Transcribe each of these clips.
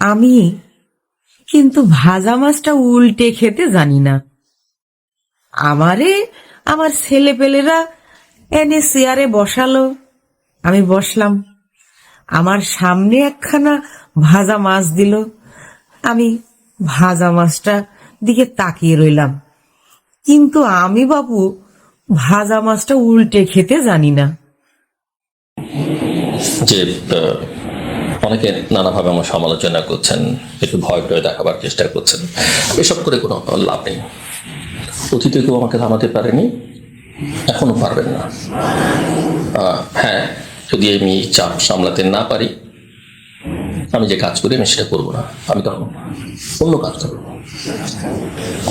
আমি কিন্তু ভাজা মাছটা উল্টে খেতে জানি না। আমারে, আমার ছেলে পেলেরা এনে চেয়ারে বসালো। আমি বসলাম। আমার সামনে একখানা ভাজা মাছ দিল। আমি ভাজা মাছটা দিকে তাকিয়ে রইলাম। কিন্তু আমি বাবু, ভাজা মাছটা উল্টে খেতে জানি না। অনেকে নানাভাবে আমার সমালোচনা করছেন, একটু ভয় টয় দেখাবার চেষ্টা করছেন। এসব করে কোনো লাভ নেই। অতীতে কেউ আমাকে থামাতে পারেনি, এখনও পারবেন না। হ্যাঁ যদি আমি চাপ সামলাতে না পারি, আমি যে কাজ করি আমি সেটা করব না। আমি তখন অন্য কাজ করব।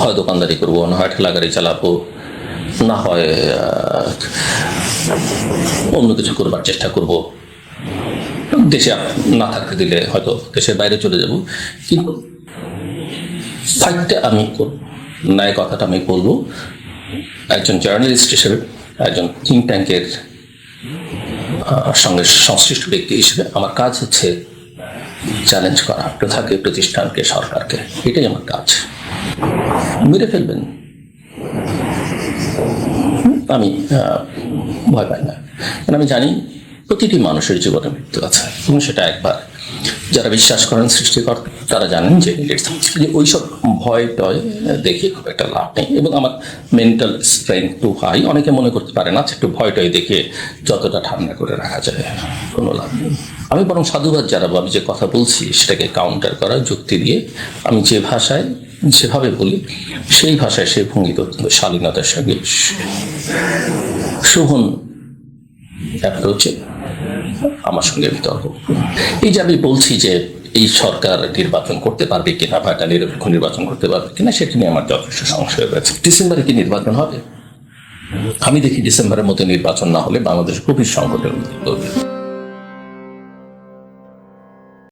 হয় দোকানদারি করব, না হয় ঠেলা গাড়ি চালাবো, না হয় অন্য কিছু করবার চেষ্টা করব। দেশে না থাকতে দিলে হয়তো দেশের বাইরে চলে যাব। কিন্তু ফাইটটা আমি করব ন্যায় কথাটা আমি বলব। একজন জার্নালিস্ট হিসেবে, একজন থিঙ্ক ট্যাঙ্কের সঙ্গে সংশ্লিষ্ট ব্যক্তি হিসেবে আমার কাজ হচ্ছে চ্যালেঞ্জ করা, প্রথাকে, প্রতিষ্ঠানকে, সরকারকে। এটাই আমার কাজ। মেরে ফেলবেন। আমি ভয় পাই না। কারণ আমি জানি প্রতিটি মানুষের জীবনে মৃত্যু আছে, এবং সেটা একবার যারা বিশ্বাস করেন সৃষ্টিকর্তা, তারা জানেন যে যে ওইসব ভয়, টয় দেখে খুব একটা লাভ নেই। এবং আমার মেন্টাল স্ট্রেংথ টু হাই অনেকে মনে করতে পারে না একটু ভয়, টয় দেখে যতটা ঠান্ডা করে রাখা যায়, কোনো লাভ নেই। আমি বরং সাধুবাদ জানাব, আমি যে কথা বলছি সেটাকে কাউন্টার করা, যুক্তি দিয়ে আমি যে ভাষায়, যেভাবে বলি, সেই ভাষায় সেই ভঙ্গিতে শালীনতার সঙ্গে শোভন অ্যাপ্রোচে আমার সঙ্গে বিতর্ক। এই যে আমি বলছি যে এই সরকার নির্বাচন করতে পারবে কিনা বা একটা নিরপেক্ষ নির্বাচন করতে পারবে কিনা, সেটা নিয়ে আমার যথেষ্ট সংশয় রয়েছে। ডিসেম্বরে কি নির্বাচন হবে? আমি দেখি ডিসেম্বরের মধ্যে নির্বাচন না হলে বাংলাদেশ খুবই সংকটের মধ্যে